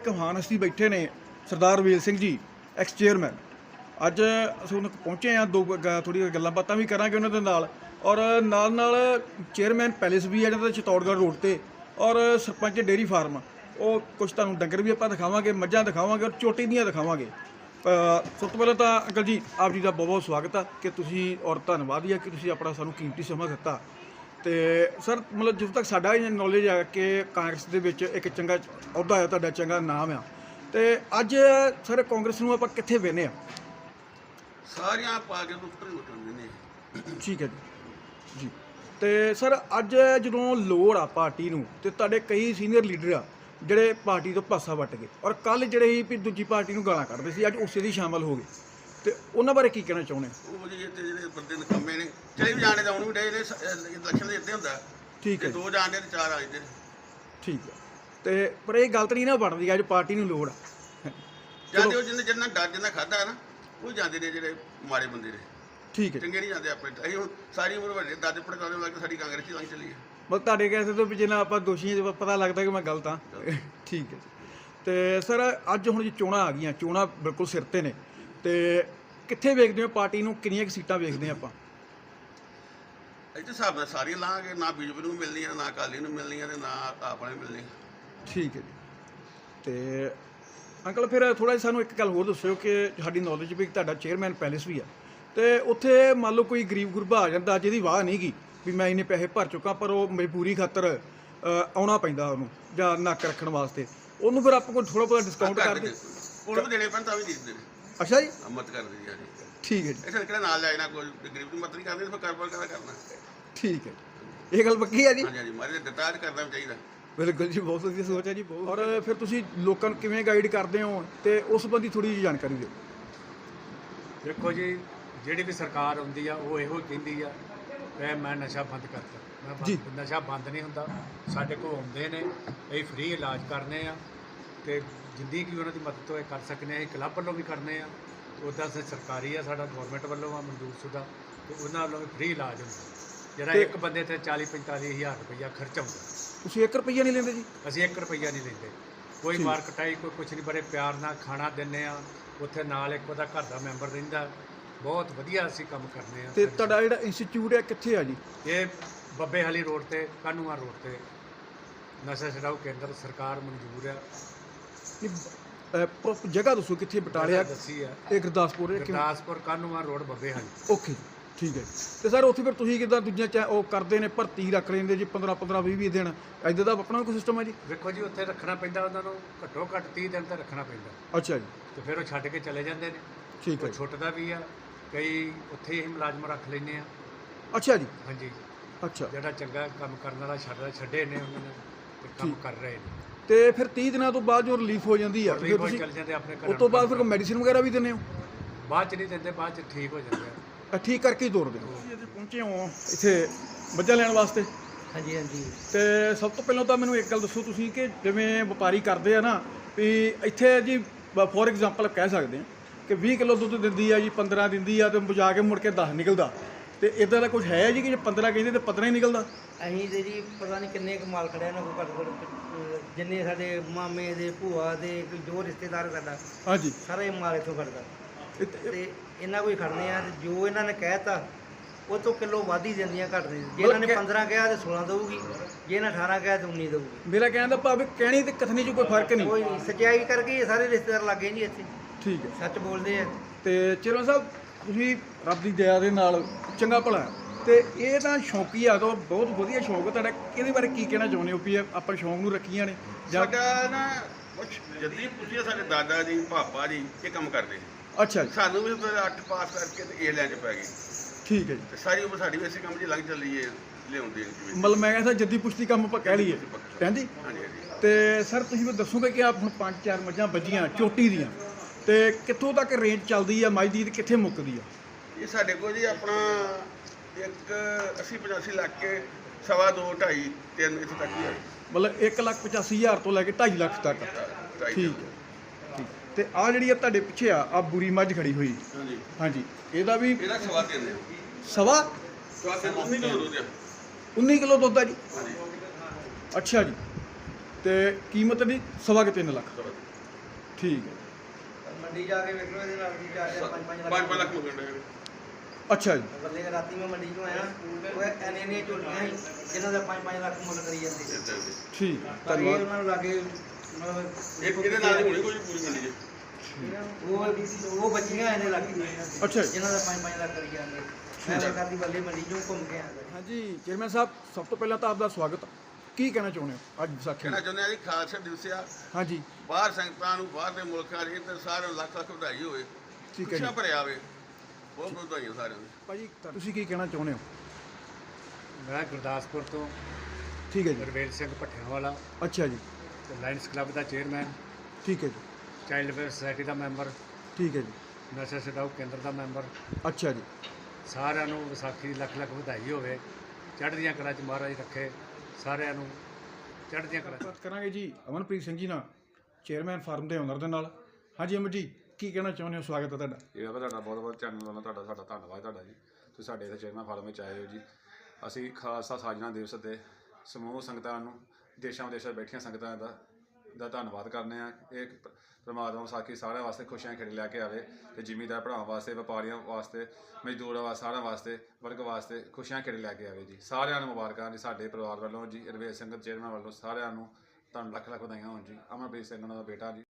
ਇੱਕ ਅਸੀਂ ਬੈਠੇ ਨੇ, ਸਰਦਾਰ ਵੀਰ ਸਿੰਘ ਜੀ ਐਕਸ ਚੇਅਰਮੈਨ ਅੱਜ ਅਸੀਂ ਉਹਨਾਂ ਕੋਲ ਪਹੁੰਚੇ ਆ ਦੋ ਥੋੜੀ ਗੱਲਾਂ ਬਾਤਾਂ ਵੀ ਕਰਾਂਗੇ ਉਹਨਾਂ ਦੇ ਨਾਲ। ਔਰ ਨਾਲ ਨਾਲ ਚੇਅਰਮੈਨ ਪੈਲੇਸ ਵੀ ਹੈ ਜਿਹੜਾ ਚਿਤੌੜਗੜ੍ਹ ਰੋਡ ਤੇ। ਔਰ ਸਰਪੰਚ ਡੇਰੀ ਫਾਰਮ। ਉਹ ਕੁਝ ਤੁਹਾਨੂੰ ਡੰਗਰ ਵੀ ਆਪਾਂ ਦਿਖਾਵਾਂਗੇ, ਮੱਝਾਂ ਦਿਖਾਵਾਂਗੇ ਔਰ ਚੋਟੀ ਦੀਆਂ ਦਿਖਾਵਾਂਗੇ। ਸਭ ਤੋਂ ਪਹਿਲਾਂ ਤਾਂ ਅੰਕਲ ਜੀ, ਆਪ ਜੀ ਦਾ ਬਹੁਤ ਬਹੁਤ ਸਵਾਗਤ ਆ। ਕਿ ਤੁਸੀਂ, ਔਰ ਧੰਨਵਾਦ ਹੀ ਹੈ ਕਿ ਤੁਸੀਂ ਆਪਣਾ ਸਾਨੂੰ ਕੀਮਤੀ ਸਮਾਂ ਦਿੱਤਾ। ਤੇ ਸਰ ਮਤਲਬ ਜਿੱਥੇ ਤੱਕ ਸਾਡਾ ਨੌਲੇਜ ਹੈ ਕਿ ਕਾਂਗਰਸ ਦੇ ਵਿੱਚ ਇੱਕ ਚੰਗਾ ਅਹੁਦਾ ਹੈ ਤੁਹਾਡਾ ਚੰਗਾ ਨਾਮ ਆ ਤੇ ਅੱਜ ਸਰ ਕਾਂਗਰਸ ਨੂੰ ਆਪਾਂ ਕਿੱਥੇ ਵੇਨੇ ਆ? ਸਾਰੀਆਂ ਪਾ ਕੇ ਉੱਪਰ ਹੀ ਉੱਠਣਦੇ ਨੇ। ਠੀਕ ਹੈ ਜੀ। ਜੀ। ਤੇ ਸਰ ਅੱਜ ਜਦੋਂ ਲੋੜ ਆ ਪਾਰਟੀ ਨੂੰ ਤੇ ਤੁਹਾਡੇ ਕਈ ਸੀਨੀਅਰ ਲੀਡਰ ਆ ਜਿਹੜੇ ਪਾਰਟੀ ਤੋਂ ਪਾਸਾ ਵੱਟ ਗਏ ਔਰ ਕੱਲ ਜਿਹੜੇ ਸੀ ਵੀ ਦੂਜੀ ਪਾਰਟੀ ਨੂੰ ਗਾਲਾਂ ਕੱਢਦੇ ਸੀ ਅੱਜ ਉਸੇ ਦੀ ਸ਼ਾਮਲ ਹੋ ਗਏ। ਤੇ ਉਹਨਾਂ ਬਾਰੇ ਕੀ ਕਹਿਣਾ ਚਾਹੁੰਦੇ ਉਹ ਜੀ ਤੇ ਜਿਹੜੇ ਬੰਦੇ ਨਕੰਮੇ ਨੇ ਚਲੇ ਵੀ ਜਾਣੇ ਤਾਂ ਉਹਨੂੰ ਵੀ ਡੇ ਨੇ ਇਲੈਕਸ਼ਨ ਦੇ ਇੱਥੇ ਹੁੰਦਾ। ਠੀਕ ਹੈ। ਦੋ ਜਾਣਦੇ ਤੇ ਚਾਰ ਆ ਜਾਂਦੇ ਨੇ। ਠੀਕ ਹੈ। ਤੇ ਪਰ ਇਹ ਗਲਤ ਨਹੀਂ ਨਾ ਬਣਦੀ ਅੱਜ ਪਾਰਟੀ ਨੂੰ ਲੋੜ ਆ। ਜਾਂਦੇ ਉਹ ਜਿੰਨੇ ਜਿੰਨਾ ਡਰ ਜਿੰਨਾ ਖਾਦਾ ਨਾ ਉਹ ਜਾਂਦੇ ਨੇ ਜਿਹੜੇ ਮਾੜੇ ਬੰਦੇ ਨੇ। ਠੀਕ ਹੈ। ਚੰਗੇ ਨਹੀਂ ਜਾਂਦੇ ਆਪਣੇ। ਅਸੀਂ ਹੁਣ ਸਾਰੀ ਉਮਰ ਵੱਡੇ ਦਾਦੇ ਪੜਕਾਉਂਦੇ ਲੱਗ ਸਾਡੀ ਕਾਂਗਰਸ ਹੀ ਲੰਘ ਚੱਲੀ ਹੈ। ਮਤਲਬ ਤੁਹਾਡੇ ਕਹਿਣ ਤੋਂ ਵੀ ਜਿੰਨਾ ਆਪਾਂ ਦੋਸ਼ੀਆਂ ਚ ਪਤਾ ਲੱਗਦਾ ਕਿ ਮੈਂ ਗਲਤ ਹਾਂ। ਠੀਕ ਹੈ ਜੀ। ਤੇ ਸਰ ਅੱਜ ਹੁਣ ਜੀ ਚੋਣਾਂ ਆ ਗਈਆਂ ਚੋਣਾਂ ਬਿਲਕੁਲ ਸਿਰ ਤੇ ਨੇ। ਤੇ ਕਿੱਥੇ ਵੇਖਦੇ ਹੋ ਪਾਰਟੀ ਨੂੰ? ਕਿੰਨੀਆਂ ਕੁ ਸੀਟਾਂ ਵੇਖਦੇ ਹਾਂ ਆਪਾਂ? ਇੱਥੇ ਹਿਸਾਬ ਨਾਲ ਸਾਰੀਆਂ ਲਾਂਗੇ ਨਾ ਬੀਜੇਪੀ ਨੂੰ ਮਿਲਣੀਆਂ ਨਾ ਅਕਾਲੀ ਨੂੰ ਮਿਲਣੀਆਂ ਤੇ ਨਾ ਆਪਣੇ ਮਿਲਣੀ ਠੀਕ ਹੈ ਜੀ। ਤੇ ਅੰਕਲ ਫਿਰ ਥੋੜਾ ਜਿਹਾ ਸਾਨੂੰ ਇੱਕ ਗੱਲ ਹੋਰ ਦੱਸਿਓ ਕਿ ਸਾਡੀ ਨੌਲੇਜ ਵੀ ਤੁਹਾਡਾ ਚੇਅਰਮੈਨ ਪੈਲੇਸ ਵੀ ਆ। ਤੇ ਉੱਥੇ ਮੰਨ ਲਓ ਕੋਈ ਗਰੀਬ ਗੁਰਬਾ ਆ ਜਾਂਦਾ ਜਿਹਦੀ ਵਾਹ ਨਹੀਂ ਗੀ ਵੀ ਮੈਂ ਇੰਨੇ ਪੈਸੇ ਭਰ ਚੁੱਕਾ ਪਰ ਉਹ ਮਜਬੂਰੀ ਖਾਤਰ ਅ, ਆਉਣਾ ਪੈਂਦਾ ਉਹਨੂੰ ਜਾਂ ਨੱਕ ਰੱਖਣ ਵਾਸਤੇ। ਉਹਨੂੰ ਫਿਰ ਆਪਾਂ ਕੋਈ ਥੋੜਾ ਬਹੁਤਾ ਡਿਸਕਾਊਂਟ ਕਰ ਦੇ ਉਹਨੂੰ ਵੀ ਦੇਣੇ ਪੈਣ ਤਾਂ ਵੀ ਦੇ ਦਿੰਦੇ ਨੇ। ਅੱਛਾ ਜੀ? ਮਤ ਕਰ ਆ ਜੀ ਠੀਕ ਹੈ ਜੀ। ਇਸੇ ਕਿਹੜਾ ਨਾਲ ਜਾਇਨਾ ਕੋਈ ਗਰੀਬ ਦੀ ਮਤ ਨਹੀਂ ਕਰਦੇ ਤੇ ਫਿਰ ਕਾਰੋਬਾਰ ਕਰਾ ਕਰਨਾ? ਠੀਕ ਹੈ। ਇਹ ਗੱਲ ਪੱਕੀ ਹੈ ਜੀ? ਹਾਂਜੀ ਹਾਂਜੀ ਮਾਰੇ ਦਿੱਤਾ ਕਰਨਾ ਵੀ ਚਾਹੀਦਾ। ਬਿਲਕੁਲ ਜੀ ਬਹੁਤ ਵਧੀਆ ਸੋਚ ਹੈ ਜੀ ਬਹੁਤ ਔਰ ਫਿਰ ਤੁਸੀਂ ਲੋਕਾਂ ਨੂੰ ਕਿਵੇਂ ਗਾਈਡ ਕਰਦੇ ਹੋ? ਤੇ ਉਸ ਸੰਬੰਧੀ ਥੋੜੀ ਜਿਹੀ ਜਾਣਕਾਰੀ ਦਿਓ। ਦੇਖੋ ਜੀ ਜਿਹੜੀ ਵੀ ਸਰਕਾਰ ਆਉਂਦੀ ਆ ਉਹ ਇਹੋ ਕਹਿੰਦੀ ਆ ਕਿ ਮੈਂ ਨਸ਼ਾ ਬੰਦ ਕਰਤਾ। ਮੈਂ ਬੰਦ-। ਨਸ਼ਾ ਬੰਦ ਨਹੀਂ ਹੁੰਦਾ। ਸਾਡੇ ਕੋਲ ਆਉਂਦੇ ਨੇ ਅਸੀਂ ਫ੍ਰੀ ਇਲਾਜ ਕਰਨੇ ਆ। ਤੇ ਜਿੰਨੀ ਕੀ ਉਹਨਾਂ ਦੀ ਮਦਦ ਇਹ ਕਰ ਸਕਨੇ ਆ ਅਸੀਂ ਕਲੱਬ ਵੱਲੋਂ ਵੀ ਕਰਨੇ ਆ ਉੱਦਾਂ ਸੇ ਸਰਕਾਰੀ ਆ ਸਾਡਾ ਗਵਰਨਮੈਂਟ ਵੱਲੋਂ ਆ ਮਨਜ਼ੂਰ ਸ਼ੁਦਾ ਤੇ ਉਹਨਾਂ ਵੱਲੋਂ ਵੀ ਫ੍ਰੀ ਇਲਾਜ ਹੁੰਦਾ। ਜਿਹੜਾ ਇੱਕ ਬੰਦੇ ਤੇ 40 45 ਹਜ਼ਾਰ ਰੁਪਈਆ ਖਰਚ ਆਉਂਦਾ। ਤੁਸੀਂ 1 ਰੁਪਈਆ ਨਹੀਂ ਲੈਂਦੇ ਜੀ? ਅਸੀਂ 1 ਰੁਪਈਆ ਨਹੀਂ ਲੈਂਦੇ। ਕੋਈ। ਮਾਰ ਕਟਾਈ ਕੋਈ ਕੁਛ ਨਹੀਂ ਬੜੇ ਪਿਆਰ ਨਾਲ ਖਾਣਾ ਦਿੰਨੇ ਆ ਉੱਥੇ ਨਾਲ ਇੱਕ ਉਹਦਾ ਘਰ ਦਾ ਮੈਂਬਰ ਰਹਿੰਦਾ ਬਹੁਤ ਵਧੀਆ ਅਸੀਂ ਕੰਮ ਕਰਨੇ ਆ। ਤੇ ਤੁਹਾਡਾ ਜਿਹੜਾ ਇੰਸਟੀਚਿਊਟ ਹੈ ਕਿੱਥੇ ਆ ਜੀ? ਇਹ ਬੱਬੇ ਹਾਲੀ ਰੋਡ ਤੇ ਕਾਨੂੰਆ ਰੋਡ ਤੇ? ਨਸ਼ਾ ਛਡਾਊ ਕੇਂਦਰ ਸਰਕਾਰ ਮਨਜ਼ੂਰ ਆ। ਨਹੀਂ, ਅਹ, ਪ੍ਰੋ- ਜਗ੍ਹਾ ਦੱਸੋ ਕਿੱਥੇ ਬਟਾਲਿਆ ਦੱਸੀ ਆ। ਇਹ ਗੁਰਦਾਸਪੁਰ ਹੈ ਕਿਵੇਂ? ਗੁਰਦਾਸਪੁਰ ਕਾਨੂੰਆ ਰੋਡ ਬੱਬੇ ਹਾਲੀ। ਓਕੇ ਠੀਕ ਹੈ। ਤੇ ਸਰ ਉੱਥੇ ਫਿਰ ਤੁਸੀਂ ਕਿਦਾਂ ਦੂਜੀਆਂ ਚਾ ਉਹ ਕਰਦੇ ਨੇ ਭਰਤੀ ਰੱਖ ਲੈਂਦੇ ਜੀ 15 15 20 20 ਦਿਨ? ਐਦਾਂ ਦਾ ਆਪਣਾ ਕੋਈ ਸਿਸਟਮ ਹੈ ਜੀ? ਵੇਖੋ ਜੀ ਉੱਥੇ ਰੱਖਣਾ ਪੈਂਦਾ ਉਹਨਾਂ ਨੂੰ ਘੱਟੋ ਘੱਟ 30 ਦਿਨ ਤਾਂ ਰੱਖਣਾ ਪੈਂਦਾ। ਅੱਛਾ ਜੀ। ਤੇ ਫਿਰ ਉਹ ਛੱਡ ਕੇ ਚਲੇ ਜਾਂਦੇ ਨੇ। ਠੀਕ ਹੈ ਛੁੱਟਦਾ ਵੀ ਆ ਕਈ ਉੱਥੇ ਹੀ ਮੁਲਾਜ਼ਮ ਰੱਖ ਲੈਂਦੇ ਆ। ਅੱਛਾ ਜੀ। ਹਾਂਜੀ। ਅੱਛਾ। ਜਿਹੜਾ ਚੰਗਾ ਕੰਮ ਕਰਨ ਵਾਲਾ ਛੱਡਦਾ ਛੱਡੇ ਨੇ ਉਹਨਾਂ ਨੇ ਤੇ ਕੰਮ ਕਰ ਰਹੇ ਨੇ। ਤੇ ਫਿਰ 30 ਦਿਨਾਂ ਤੋਂ ਬਾਅਦ ਜੋ ਰਿਲੀਫ ਹੋ ਜਾਂਦੀ ਆ ਫਿਰ ਤੁਸੀਂ ਚੱਲ ਜਾਂਦੇ ਆਪਣੇ ਉਸ ਘਰਾਂ ਤੋਂ ਨੂੰ। ਬਾਅਦ ਫਿਰ ਕੋਈ ਮੈਡੀਸਿਨ ਵਗੈਰਾ ਵੀ ਦਿੰਦੇ ਹੋ? ਬਾਅਦ ਚ ਨਹੀਂ ਦਿੰਦੇ ਬਾਅਦ ਚ ਠੀਕ ਹੋ ਜਾਂਦੇ ਆ। ਅ, ਠੀਕ ਕਰਕੇ ਹੀ ਤੋਰਦੇ ਹੋ। ਤੁਸੀਂ ਇੱਥੇ ਪਹੁੰਚੇ ਹੋ ਇੱਥੇ ਮੱਝਾਂ ਲੈਣ ਵਾਸਤੇ? ਹਾਂਜੀ ਹਾਂਜੀ। ਤੇ ਸਭ ਤੋਂ ਪਹਿਲਾਂ ਤਾਂ ਮੈਨੂੰ ਇੱਕ ਗੱਲ ਦੱਸੋ ਤੁਸੀਂ ਕਿ ਜਿਵੇਂ ਵਪਾਰੀ ਕਰਦੇ ਆ ਨਾ ਵੀ ਇੱਥੇ ਜੀ ਫੋਰ ਐਗਜ਼ਾਮਪਲ ਕਹਿ ਸਕਦੇ ਆ ਕਿ 20 ਕਿਲੋ ਦੁੱਧ ਦਿੰਦੀ ਆ ਜੀ 15 ਦਿੰਦੀ ਆ ਤੇ ਬੁਝਾ ਕੇ ਮੁੜ ਕੇ 10 ਨਿਕਲਦਾ। ਤੇ ਇਦਾਂ ਦਾ ਕੁਝ ਹੈ ਜੀ ਕਿ ਜੇ 15 ਕਹਿੰਦੇ ਤੇ 15 ਹੀ ਨਿਕਲਦਾ? ਅਸੀਂ ਤੇ ਜੀ ਪਤਾ ਨਹੀਂ ਕਿੰਨੇ ਕੁ ਮਾਲ ਖੜਿਆ ਨਾ ਕੋਈ ਘੱਟ ਘੱਟ ਜਿੰਨੇ ਸਾਡੇ ਮਾਮੇ ਦੇ ਭੂਆ ਦੇ ਕੋਈ ਜੋ ਰਿਸ਼ਤੇਦਾਰ ਸਾਡਾ ਹਾਂਜੀ। ਸਾਰਾ ਮਾਲ ਇੱਥੋਂ ਖੜਦਾ ਤੇ- ਇਹਨਾਂ ਕੋਈ ਖੜਨੇ ਆ ਤੇ ਜੋ ਇਹਨਾਂ ਨੇ ਕਹਿਤਾ ਉਹ ਤੋਂ ਕਿਲੋ ਵੱਧ ਹੀ ਦਿੰਦੀਆਂ ਘੱਟ ਨਹੀਂ। ਜੇ ਇਹਨਾਂ ਨੇ ਮਤਲਬ 15 ਕਿਹਾ ਤੇ 16 ਦਊਗੀ ਜੇ ਇਹਨਾਂ 18 ਕਿਹਾ ਤੇ 19 ਦਊਗੀ। ਮੇਰਾ ਕਹਿਣ ਦਾ ਭਾਵ ਕਹਿਣੀ ਤੇ ਕਥਨੀ 'ਚ ਕੋਈ ਫ਼ਰਕ ਨਹੀਂ। ਕੋਈ ਨਹੀਂ ਸਚਾਈ ਕਰਕੇ ਸਾਰੇ ਰਿਸ਼ਤੇਦਾਰ ਲੱਗੇ ਜੀ ਇੱਥੇ। ਠੀਕ ਹੈ। ਸੱਚ ਬੋਲਦੇ ਆ। ਤੇ ਚਿਰੋ ਸਾਹਿਬ ਤੁਸੀਂ ਰੱਬ ਦੀ ਦਇਆ ਦੇ ਨਾਲ ਚੰਗਾ ਭਲਾ। ਤੇ ਇਹ ਤਾਂ ਸ਼ੌਕੀ ਆ ਤਾਂ ਬਹੁਤ ਵਧੀਆ ਸ਼ੌਕ ਹੈ ਤੁਹਾਡਾ ਇਹਦੇ ਬਾਰੇ ਕੀ ਕਹਿਣਾ ਚਾਹੁੰਦੇ ਹੋ ਵੀ ਇਹ ਆਪਾਂ ਸ਼ੌਕ ਨੂੰ ਰੱਖੀਆਂ ਨੇ ਜਾਂ ਸਾਡਾ ਨਾ ਕੁਛ ਜੱਦੀ ਪੁੱਛਿਆ ਸਾਡੇ ਦਾਦਾ ਜੀ ਪਾਪਾ ਜੀ ਇਹ ਕੰਮ ਕਰਦੇ ਸੀ। ਅੱਛਾ ਜੀ। ਸਾਨੂੰ ਵੀ ਫਿਰ 8 ਪਾਸ ਕਰਕੇ ਤੇ ਇਹ ਲੈਣ ਚ ਪੈ ਗਏ। ਠੀਕ ਹੈ ਜੀ। ਤੇ ਸਾਰੀ ਉਮਰ ਸਾਡੀ ਵੀ ਇਸੇ ਕੰਮ 'ਚ ਲੰਘ ਚੱਲੀ ਏ ਲਿਆਉਂਦੇ ਜਿਵੇਂ। ਮਤਲਬ ਮੈਂ ਕਹਿੰਦਾ ਜੱਦੀ ਪੁਸ਼ਤੀ ਕੰਮ ਆਪਾਂ ਕਹਿ ਲਈਏ। ਹਾਂਜੀ ਹਾਂਜੀ। ਤੇ ਸਰ ਤੁਸੀਂ ਮੈਨੂੰ ਦੱਸੋਗੇ ਕਿ ਆਪ ਹੁਣ ਪੰਜ ਚਾਰ ਮੱਝਾਂ ਵੱਜੀਆਂ ਚੋਟੀ ਦੀਆਂ। ਤੇ ਕਿੱਥੋਂ ਤੱਕ ਰੇਂਜ ਚੱਲਦੀ ਆ ਮੱਝ ਦੀ ਤੇ ਕਿੱਥੇ ਮੁੱਕਦੀ ਆ? ਇਹ ਸਾਡੇ ਕੋਲ ਜੀ ਆਪਣਾ ਇੱਕ 80 85 ਲੱਖ ਕੇ ਸਵਾ ਦੋ ਢਾਈ ਤਿੰਨ ਇੱਥੇ ਤੱਕ ਹੀ ਹੈ ਮਤਲਬ 185000 ਤੋਂ ਲੈ ਕੇ 2.5 ਲੱਖ ਤੱਕ। ਠੀਕ ਹੈ। ਠੀਕ। ਤੇ ਆ ਜਿਹੜੀ ਆ ਤੁਹਾਡੇ ਪਿੱਛੇ ਆ ਆ ਬੁਰੀ ਮੱਝ ਖੜੀ ਹੋਈ। ਹਾਂਜੀ। ਹਾਂਜੀ। ਇਹਦਾ ਵੀ ਇਹਦਾ ਸਵਾ ਤਿੰਨ ਹੈ ਸਵਾ? ਸਵਾ ਤਿੰਨ ਉਹ ਨਹੀਂ ਦੋ ਦੇ 19 ਕਿਲੋ ਦੁੱਧ ਆ ਜੀ? ਹਾਂਜੀ। ਅੱਛਾ ਜੀ। ਤੇ ਕੀਮਤ ਦੀ ਸਵਾ ਕੇ 3 ਲੱਖ। ਠੀਕ ਹੈ। ਮੰਡੀ ਜਾ ਕੇ ਵੇਖ ਲਓ ਇਹਦੇ ਨਾਲ ਕੀ ਚਾਰ ਚਾਰ ਪੰਜ ਪੰਜ ਲੱਖ 5 ਲੱਖ ਮੰਗਣ ਦੇ ਅੱਛਾ ਜੀ। ਬੱਲੇ ਰਾਤੀ ਮੈਂ ਮੰਡੀ ਚੋਂ ਆਇਆ ਉਹ ਐਨੇ ਐਨੇ ਝੋਟੀਆਂ ਸੀ ਜਿਨ੍ਹਾਂ ਦਾ 5-5 ਲੱਖ ਮੁੱਲ ਕਰੀ ਜਾਂਦੇ। ਠੀਕ ਪਰ ਇਹ ਧੰਨਵਾਦ। ਉਹਨਾਂ ਨੂੰ ਲਾਗੇ ਮਤਲਬ ਇੱਕ ਇਹਦੇ ਨਾਲ ਹੀ ਹੋਣੀ ਕੋਈ ਪੂਰੀ ਮੰਡੀ 'ਚ? ਉਹ ਉਹ ਬੱਚੀਆਂ ਇਹਨੇ ਲੱਗੀ ਅੱਛਾ ਜੀ। ਜਿਨ੍ਹਾਂ ਦਾ 5-5 ਲੱਖ ਕਰੀ ਜਾਂਦੇ। ਮੈਂ ਵਕਾਤੀ ਬੱਲੇ ਮੰਡੀ ਚੋਂ ਘੁੰਮ ਕੇ ਆਇਆ ਹਾਂਜੀ ਚੇਅਰਮੈਨ ਸਾਹਿਬ ਸਭ ਤੋਂ ਪਹਿਲਾਂ ਤਾਂ ਆਪਦਾ ਸਵਾਗਤ ਕੀ ਕਹਿਣਾ ਚਾਹੁੰਦੇ ਹੋ ਅੱਜ ਵਿਸਾਖੀ ਕਹਿਣਾ? ਚਾਹੁੰਦੇ ਆ ਜੀ ਖਾਲਸਾ ਦਿਵਸ ਆ। ਹਾਂਜੀ। ਬਾਹਰ ਸੰਗਤਾਂ ਨੂੰ ਬਾਹਰ ਦੇ ਮੁਲਕਾਂ ਦੇ ਤੇ ਸਾਰਿਆਂ ਨੂੰ ਲੱਖ ਲੱਖ ਵਧਾਈ ਹੋਵੇ। ਠੀਕ ਹੈ ਖੁਸ਼ੀਆਂ ਜੀ। ਭਰਿਆ ਹੋਵੇ। ਬਹੁਤ ਬਹੁਤ ਵਧਾਈਆਂ ਸਾਰਿਆਂ ਨੂੰ। ਭਾਜੀ ਤੁਸੀਂ ਕੀ ਕਹਿਣਾ ਚਾਹੁੰਦੇ ਹੋ? ਮੈਂ ਗੁਰਦਾਸਪੁਰ ਤੋਂ ਠੀਕ ਹੈ ਜੀ। ਗੁਰਵੇਲ ਸਿੰਘ ਭੱਠਿਆਂ ਵਾਲਾ ਅੱਛਾ ਜੀ। ਤੇ ਲਾਇਨਸ ਕਲੱਬ ਦਾ ਚੇਅਰਮੈਨ। ਠੀਕ ਹੈ ਜੀ। ਚਾਈਲਡ ਵੇਅਰ ਸੁਸਾਇਟੀ ਦਾ ਮੈਂਬਰ। ਠੀਕ ਹੈ ਜੀ। ਨਸ਼ਾ ਛਡਾਊ ਕੇਂਦਰ ਦਾ ਮੈਂਬਰ। ਅੱਛਾ ਜੀ। ਸਾਰਿਆਂ ਨੂੰ ਵਿਸਾਖੀ ਦੀ ਲੱਖ ਲੱਖ ਵਧਾਈ ਹੋਵੇ। ਚੜ੍ਹਦੀਆਂ ਕਲਾ ਚ ਮਹਾਰਾਜ ਰੱਖੇ। ਸਾਰਿਆਂ ਨੂੰ ਚੜ੍ਹਦੀਆਂ ਕਲਾ 'ਚ ਬਾਤ ਕਰਾਂਗੇ ਜੀ ਅਮਨਪ੍ਰੀਤ ਸਿੰਘ ਜੀ ਨਾਲ ਚੇਅਰਮੈਨ ਫਾਰਮ ਦੇ ਓਨਰ ਦੇ ਨਾਲ। ਹਾਂਜੀ ਅਮਨ ਜੀ ਕੀ ਕਹਿਣਾ ਚਾਹੁੰਦੇ ਹੋ? ਸਵਾਗਤ ਹੈ ਤੁਹਾਡਾ। ਇਹ ਆ ਤੁਹਾਡਾ ਬਹੁਤ ਬਹੁਤ ਚੈਨਲ ਵੱਲੋਂ ਤੁਹਾਡਾ ਸਾਡਾ ਧੰਨਵਾਦ ਤੁਹਾਡਾ ਜੀ। ਤੁਸੀਂ ਸਾਡੇ ਇੱਥੇ ਚੇਅਰਮੈਨ ਫਾਰਮ ਵਿੱਚ ਆਏ ਹੋ ਜੀ। ਅਸੀਂ ਖਾਲਸਾ ਸਾਜਣਾ ਦਿਵਸ ਤੇ ਸਮੂਹ ਸੰਗਤਾਂ ਨੂੰ ਦੇਸ਼ਾਂ ਵਿਦੇਸ਼ਾਂ ਬੈਠੀਆਂ ਸੰਗਤਾਂ ਦਾ ਦਾ ਧੰਨਵਾਦ ਕਰਨੇ ਆ। ਇਹ ਪ- ਪ੍ਰਮਾਤਮਾ ਵਿਸਾਖੀ ਸਾਰਿਆਂ ਵਾਸਤੇ ਖੁਸ਼ੀਆਂ ਖੇੜੇ ਲੈ ਕੇ ਆਵੇ ਤੇ ਜ਼ਿਮੀਦਾਰ ਭਰਾਵਾਂ ਵਾਸਤੇ, ਵਪਾਰੀਆਂ ਵਾਸਤੇ, ਮਜ਼ਦੂਰਾਂ ਵਾਸਤੇ, ਸਾਰਿਆਂ ਵਾਸਤੇ, ਵਰਗ ਵਾਸਤੇ ਖੁਸ਼ੀਆਂ ਖੇੜੇ ਲੈ ਕੇ ਆਵੇ ਜੀ। ਸਾਰਿਆਂ ਨੂੰ ਮੁਬਾਰਕਾਂ ਜੀ, ਸਾਡੇ ਪਰਿਵਾਰ ਵੱਲੋਂ ਜੀ ਰਵੇਸ਼ ਸਿੰਘ ਚੇਅਰਮੈਨ ਵੱਲੋਂ ਸਾਰਿਆਂ ਨੂੰ ਤੁਹਾਨੂੰ ਲੱਖ ਲੱਖ ਵਧਾਈਆਂ ਹੋਣ ਜੀ। ਅਮਰਪ੍ਰੀਤ ਸਿੰਘ ਉਹਨਾਂ ਦਾ ਬੇਟਾ ਜੀ।